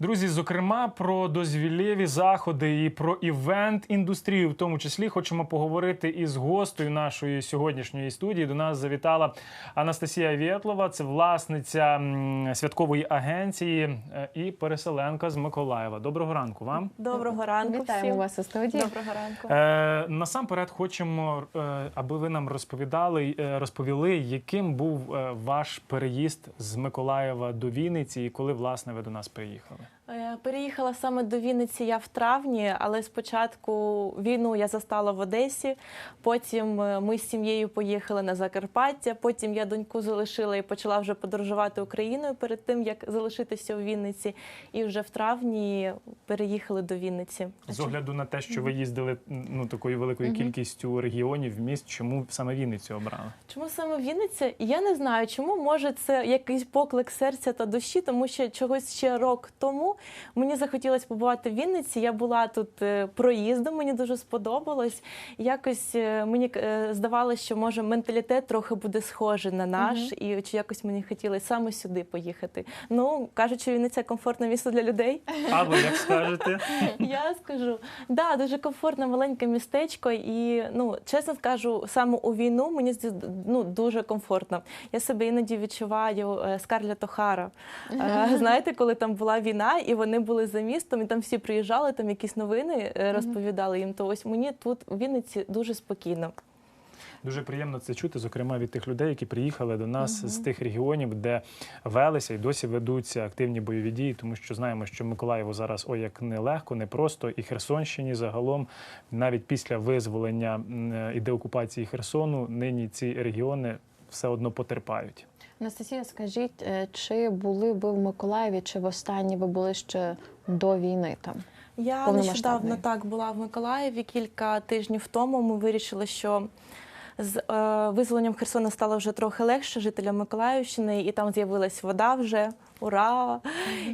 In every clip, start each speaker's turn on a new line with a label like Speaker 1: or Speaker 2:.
Speaker 1: Друзі, зокрема, про дозвілєві заходи і про івент індустрію, в тому числі, хочемо поговорити із гостею нашої сьогоднішньої студії. До нас завітала Анастасія Вєтлова, це власниця святкової агенції е, і переселенка з Миколаєва. Доброго ранку вам.
Speaker 2: Доброго ранку.
Speaker 3: Вітаємо
Speaker 2: всім.
Speaker 3: вас у студії.
Speaker 2: Доброго ранку.
Speaker 1: Е, насамперед хочемо, е, аби ви нам розповідали, е, розповіли, яким був ваш переїзд з Миколаєва до Вінниці і коли власне ви до нас приїхали.
Speaker 2: I Переїхала саме до Вінниці я в травні, але спочатку війну я застала в Одесі. Потім е, ми з сім'єю поїхали на Закарпаття. Потім я доньку залишила і почала вже подорожувати Україною перед тим, як залишитися у Вінниці. І вже в травні переїхали до Вінниці.
Speaker 1: З огляду на те, що ви їздили ну такою великою кількістю регіонів, міст, чому саме Вінницю обрали?
Speaker 2: Чому саме Вінниця? Я не знаю, чому може це якийсь поклик серця та душі, тому що чогось ще рок тому мені захотілося побувати в Вінниці. Я була тут е, проїздом, мені дуже сподобалось. Якось е, мені е, здавалося, що може менталітет трохи буде схожий на наш, і чи якось мені хотілося саме сюди поїхати. Ну кажуть, що Вінниця комфортне місто для людей.
Speaker 1: А ви як скажете?
Speaker 2: Я скажу, да, дуже комфортне маленьке містечко, і ну чесно скажу, саме у війну мені ну, дуже комфортно. Я себе іноді відчуваю Скарлетт Охара. Знаєте, коли там була війна, і вони були за містом, і там всі приїжджали, там якісь новини е, розповідали їм. То ось мені тут у Вінниці дуже спокійно.
Speaker 1: Дуже приємно це чути, зокрема від тих людей, які приїхали до нас з тих регіонів, де велися і досі ведуться активні бойові дії, тому що знаємо, що Миколаєву зараз ой як нелегко, непросто, і Херсонщині загалом, навіть після визволення і деокупації Херсону, нині ці регіони все одно потерпають.
Speaker 3: Анастасія, скажіть, е, чи були ви в Миколаєві, чи востаннє ви були ще до війни там?
Speaker 2: Я нещодавно так була в Миколаєві. Кілька тижнів тому ми вирішили, що з е, визволенням Херсона стало вже трохи легше жителям Миколаївщини, і там з'явилась вода вже. Ура!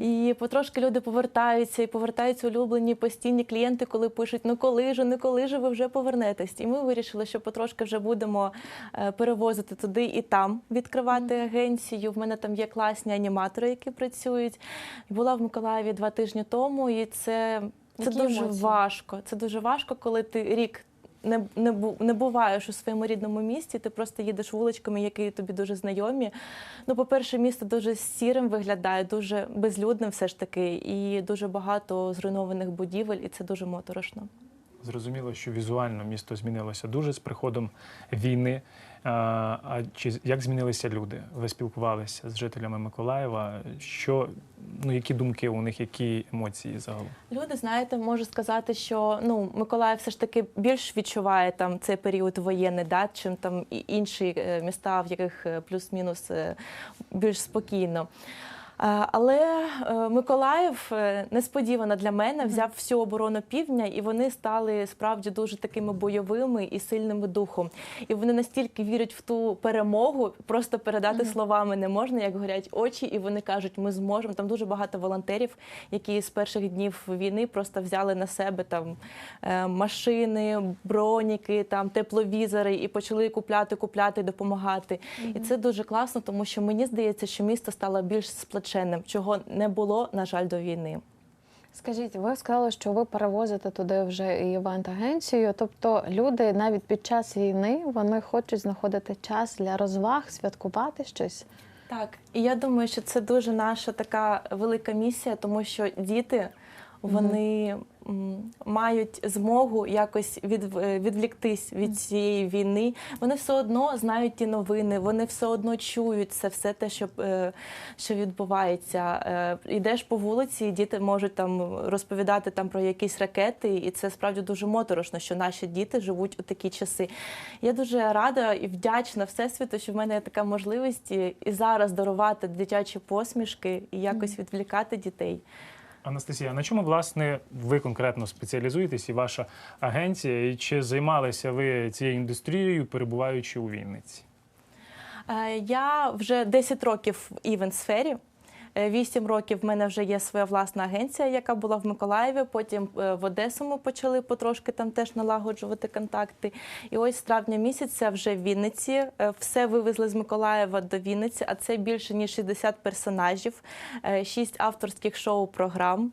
Speaker 2: І потрошки люди повертаються, і повертаються улюблені постійні клієнти, коли пишуть: ну коли ж, ну коли ж ви вже повернетесь? І ми вирішили, що потрошки вже будемо е, перевозити туди і там відкривати агенцію. В мене там є класні аніматори, які працюють. Була в Миколаєві два тижні тому, і це, це
Speaker 3: Які
Speaker 2: дуже
Speaker 3: емоції?
Speaker 2: важко. Це дуже важко, коли ти рік. Не, не, не буваєш у своєму рідному місті, ти просто їдеш вуличками, які тобі дуже знайомі. Ну, по-перше, місто дуже сірим виглядає, дуже безлюдним все ж таки, і дуже багато зруйнованих будівель, і це дуже моторошно.
Speaker 1: Зрозуміло, що візуально місто змінилося дуже з приходом війни. А, чи як змінилися люди? Ви спілкувалися з жителями Миколаєва? Що ну які думки у них, які емоції загалом?
Speaker 2: Люди, знаєте, можу сказати, що ну Миколаїв все ж таки більш відчуває там цей період воєнний, да, чим там і інші е, міста, в яких е, плюс-мінус е, більш спокійно. Але е, Миколаїв е, несподівано для мене взяв всю оборону півдня, і вони стали справді дуже такими бойовими і сильними духом. І вони настільки вірять в ту перемогу, просто передати словами не можна, як горять очі, і вони кажуть, ми зможемо. Там дуже багато волонтерів, які з перших днів війни просто взяли на себе там е, машини, броніки, там тепловізори і почали купляти, купляти, допомагати. І це дуже класно, тому що мені здається, що місто стало більш сплоченним, чого не було, на жаль, до війни.
Speaker 3: Скажіть, ви сказали, що ви перевозите туди вже і івент-агенцію. Тобто люди навіть під час війни вони хочуть знаходити час для розваг, святкувати щось.
Speaker 2: Так, і я думаю, що це дуже наша така велика місія, тому що діти вони мають змогу якось від, е, відвліктись від цієї війни. Вони все одно знають ті новини, вони все одно чують це все те, що, е, що відбувається. Е, Йдеш по вулиці, і діти можуть там розповідати там про якісь ракети, і це справді дуже моторошно, що наші діти живуть у такі часи. Я дуже рада і вдячна Всесвіту, що в мене є така можливість і зараз дарувати дитячі посмішки і якось відвлікати дітей.
Speaker 1: Анастасія, на чому власне ви конкретно спеціалізуєтесь і ваша агенція? І чи займалися ви цією індустрією, перебуваючи у Вінниці?
Speaker 2: Е, Я вже 10 років в івент-сфері. е, 8 років в мене вже є своя власна агенція, яка була в Миколаєві. Потім е, в Одесу ми почали потрошки там теж налагоджувати контакти. І ось з травня місяця вже в Вінниці е, все вивезли з Миколаєва до Вінниці, а це більше ніж 60 персонажів, 6 авторських шоу-програм.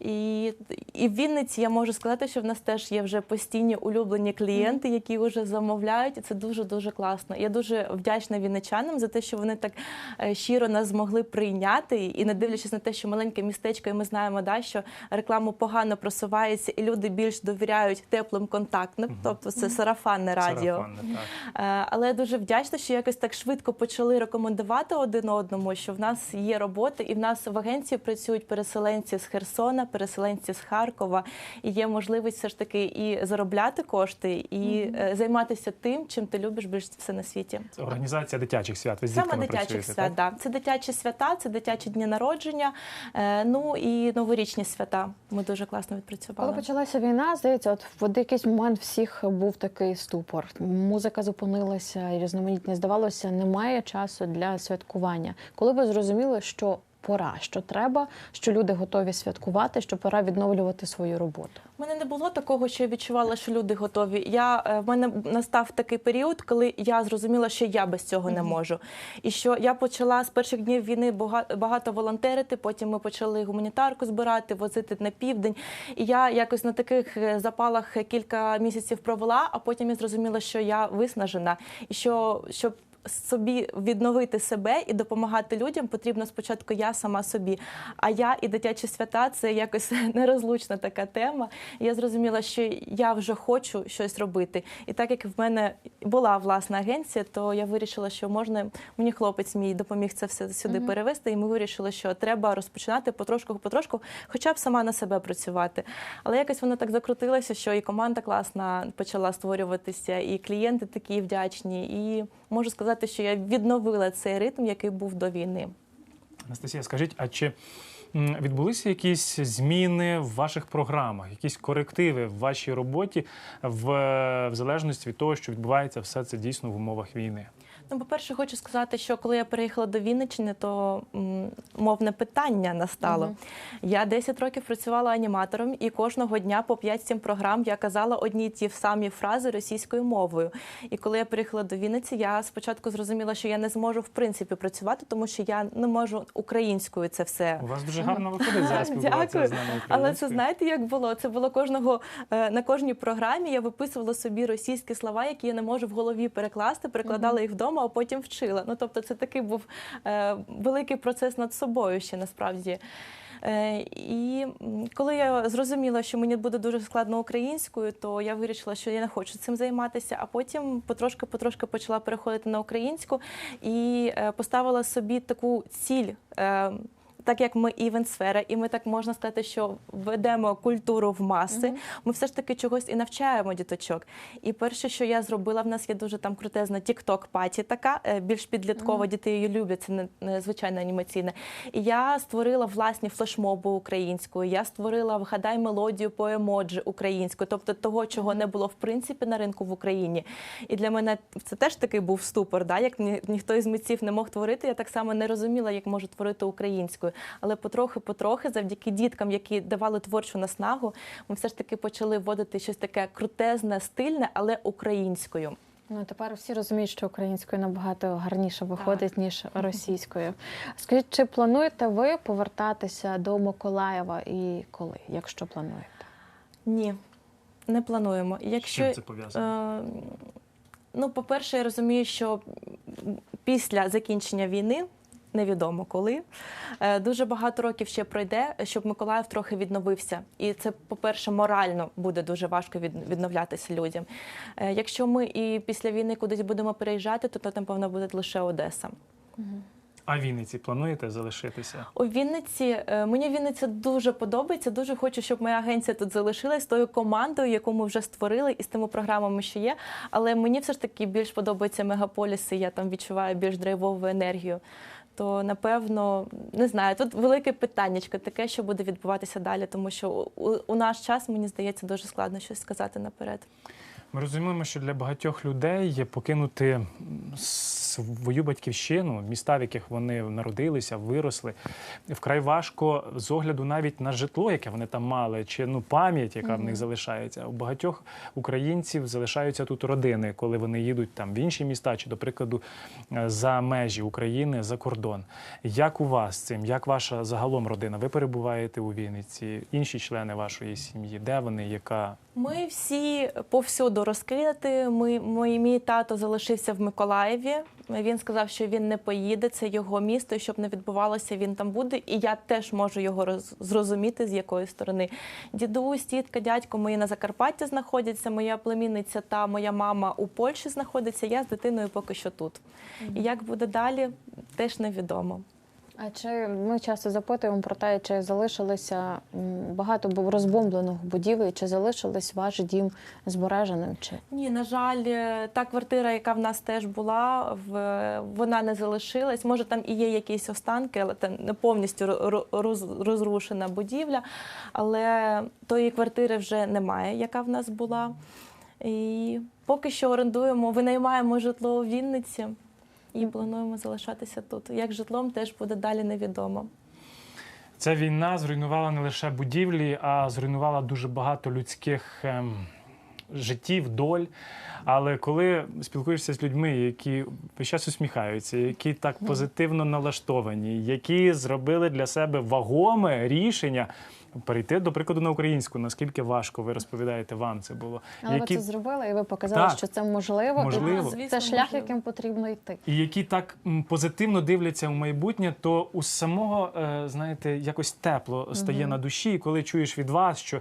Speaker 2: І, і в Вінниці я можу сказати, що в нас теж є вже постійні улюблені клієнти, які вже замовляють, і це дуже дуже класно. Я дуже вдячна вінничанам за те, що вони так е, щиро нас змогли прийняти. І не дивлячись на те, що маленьке містечко, і ми знаємо, да, що реклама погано просувається, і люди більш довіряють теплим контактам, тобто це сарафанне радіо.
Speaker 1: Сарафанне, так.
Speaker 2: Е, Але я дуже вдячна, що якось так швидко почали рекомендувати один одному, що в нас є робота, і в нас в агенції працюють переселенці з Херсона, переселенці з Харкова, і є можливість все ж таки і заробляти кошти, і е, займатися тим, чим ти любиш більш все на світі.
Speaker 1: Це організація дитячих свят. Ви з
Speaker 2: Саме дитячих свят,
Speaker 1: так?
Speaker 2: да. це дитячі свята, це дитячі дні народження, е, ну і новорічні свята. Ми дуже класно відпрацювали.
Speaker 3: Коли почалася війна, здається, от в якийсь момент всіх був такий ступор. Музика зупинилася і різноманітність. Здавалося, немає часу для святкування. Коли ви зрозуміли, що пора, що треба, що люди готові святкувати, що пора відновлювати свою роботу.
Speaker 2: У мене не було такого, що я відчувала, що люди готові. Я е, в мене настав такий період, коли я зрозуміла, що я без цього не можу. І що я почала з перших днів війни бага- багато волонтерити. Потім ми почали гуманітарку збирати, возити на південь. І я якось на таких е, запалах кілька місяців провела, а потім я зрозуміла, що я виснажена, і що щоб собі відновити себе і допомагати людям, потрібно спочатку я сама собі. А я і дитячі свята це якось нерозлучна така тема. Я зрозуміла, що я вже хочу щось робити. І так як в мене була власна агенція, то я вирішила, що можна мені хлопець мій допоміг це все сюди перевести. І ми вирішили, що треба розпочинати потрошку, потрошку, хоча б сама на себе працювати. Але якось воно так закрутилося, що і команда класна почала створюватися, і клієнти такі вдячні. І можу сказати, що я відновила цей ритм, який був до війни.
Speaker 1: Анастасія, скажіть, а чи відбулися якісь зміни в ваших програмах, якісь корективи в вашій роботі в, в залежності від того, що відбувається все це дійсно в умовах війни?
Speaker 2: Ну, по-перше, хочу сказати, що коли я переїхала до Вінниччини, то м, мовне питання настало.
Speaker 3: Мгм.
Speaker 2: Я 10 років працювала аніматором, і кожного дня по 5-7 програм я казала одні й ті самі фрази російською мовою. І коли я переїхала до Вінниці, я спочатку зрозуміла, що я не зможу в принципі працювати, тому що я не можу українською це все
Speaker 1: У вас дуже гарно виходить зараз спілкуватися
Speaker 2: Дякую.
Speaker 1: з нами
Speaker 2: Але це
Speaker 1: українською.
Speaker 2: знаєте, як було? Це було кожного е, на кожній програмі. Я виписувала собі російські слова, які я не можу в голові перекласти, перекладала їх вдома, а потім вчила. Ну тобто, це такий був е, великий процес над собою ще насправді. Е, і коли я зрозуміла, що мені буде дуже складно українською, то я вирішила, що я не хочу цим займатися. А потім потрошки-потрошки почала переходити на українську і е, поставила собі таку ціль. Так як ми івент-сфера, і ми так можна сказати, що ведемо культуру в маси, ми все ж таки чогось і навчаємо діточок. І перше, що я зробила, в нас є дуже там крутезна тік-ток паті, така е, більш підліткова, діти її люблять, це не, звичайно анімаційна. І я створила власні флешмоби українською. Я створила вгадай мелодію по емоджі українською, тобто того, чого не було в принципі на ринку в Україні. І для мене це теж такий був ступор. Да? Як ні, ніхто із митців не мог творити, я так само не розуміла, як можу творити українською. Але потрохи-потрохи, завдяки діткам, які давали творчу наснагу, ми все ж таки почали вводити щось таке крутезне, стильне, але українською.
Speaker 3: Ну тепер всі розуміють, що українською набагато гарніше виходить ніж російською. Скажіть, чи плануєте ви повертатися до Миколаєва і коли, якщо плануєте?
Speaker 2: Ні, не плануємо.
Speaker 1: З
Speaker 2: Якщо
Speaker 1: чим це пов'язано?
Speaker 2: Е, ну, по-перше, я розумію, що після закінчення війни. Невідомо коли Е, дуже багато років ще пройде, щоб Миколаїв трохи відновився, і це, по-перше, морально буде дуже важко від- відновлятися людям. Е, Якщо ми і після війни кудись будемо переїжджати, то то напевно буде лише Одеса.
Speaker 1: А в Вінниці плануєте залишитися?
Speaker 2: У Вінниці е, мені Вінниця дуже подобається. Дуже хочу, щоб моя агенція тут залишилась з тою командою, яку ми вже створили, і з тими програмами, що є. Але мені все ж таки більш подобаються мегаполіси. Я там відчуваю більш драйвову енергію. То напевно не знаю. Тут велике питаннячко таке, що буде відбуватися далі, тому що у, у наш час мені здається дуже складно щось сказати наперед.
Speaker 1: Ми розуміємо, що для багатьох людей є покинути свою батьківщину, міста, в яких вони народилися, виросли. Вкрай важко з огляду навіть на житло, яке вони там мали, чи ну пам'ять, яка в них залишається. У багатьох українців залишаються тут родини, коли вони їдуть там в інші міста, чи, до прикладу, е, за межі України, за кордон. Як у вас з цим? Як ваша загалом родина? Ви перебуваєте у Вінниці, інші члени вашої сім'ї? Де вони? Яка
Speaker 2: Ми всі повсюду розкидаті. Ми, мій, мій тато залишився в Миколаєві. Він сказав, що він не поїде, це його місто, і щоб не відбувалося, він там буде. І я теж можу його роз, зрозуміти, з якої сторони. Дідусь, тітка, дядько мої на Закарпатті знаходяться. Моя племінниця та моя мама у Польщі знаходиться. Я з дитиною поки що тут. І як буде далі, теж невідомо.
Speaker 3: А чи ми часто запитуємо про те, чи залишилося багато розбомблених будівель, чи залишились ваш дім збереженим? Чи
Speaker 2: Ні, на жаль, е, та квартира, яка в нас теж була, вона не залишилась. Може, там і є якісь останки, але це не повністю розрушена будівля. Але тої квартири вже немає, яка в нас була. І поки що орендуємо, винаймаємо житло у Вінниці і плануємо залишатися тут. Як житлом теж буде далі невідомо.
Speaker 1: Ця війна зруйнувала не лише будівлі, а зруйнувала дуже багато людських ем, життів, доль. Але коли спілкуєшся з людьми, які весь час усміхаються, які так позитивно налаштовані, які зробили для себе вагоме рішення. Перейти, до прикладу, на українську, наскільки важко ви розповідаєте, вам це було.
Speaker 3: але
Speaker 1: які,
Speaker 3: ви це зробили, і ви показали,
Speaker 1: Так.
Speaker 3: що це можливо,
Speaker 1: Можливо.
Speaker 3: і
Speaker 2: Звісно,
Speaker 3: це шлях,
Speaker 2: можливо.
Speaker 3: яким потрібно йти.
Speaker 1: і які так позитивно дивляться в майбутнє, то у самого, е, знаєте, якось тепло стає на душі, І коли чуєш від вас, що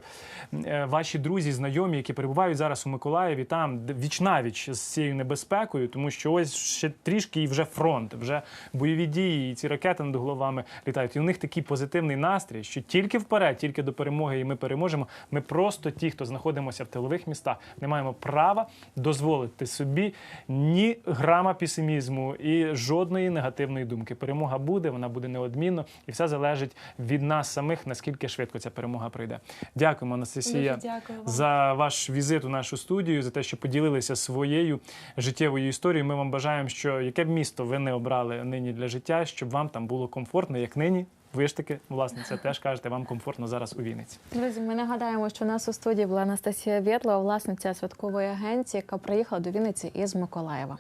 Speaker 1: е, ваші друзі, знайомі, які перебувають зараз у Миколаєві, там вічнавіч з цією небезпекою, тому що ось ще трішки і вже фронт, вже бойові дії, і ці ракети над головами літають. І у них такий позитивний настрій, що тільки вперед, тільки до перемоги, і ми переможемо. Ми просто ті, хто знаходимося в тилових містах, не маємо права дозволити собі ні грама песимізму і жодної негативної думки. Перемога буде, вона буде неодмінно, і все залежить від нас самих, наскільки швидко ця перемога прийде. Дякуємо, Анастасія,
Speaker 2: дякую вам.
Speaker 1: за ваш візит у нашу студію, за те, що поділилися своєю життєвою історією. Ми вам бажаємо, що яке б місто ви не обрали нині для життя, щоб вам там було комфортно, як нині. Ви ж таки, власне, це теж кажете, вам комфортно зараз у Вінниці.
Speaker 3: Друзі, ми нагадаємо, що у нас у студії була Анастасія Вєтлова, власниця святкової агенції, яка приїхала до Вінниці із Миколаєва.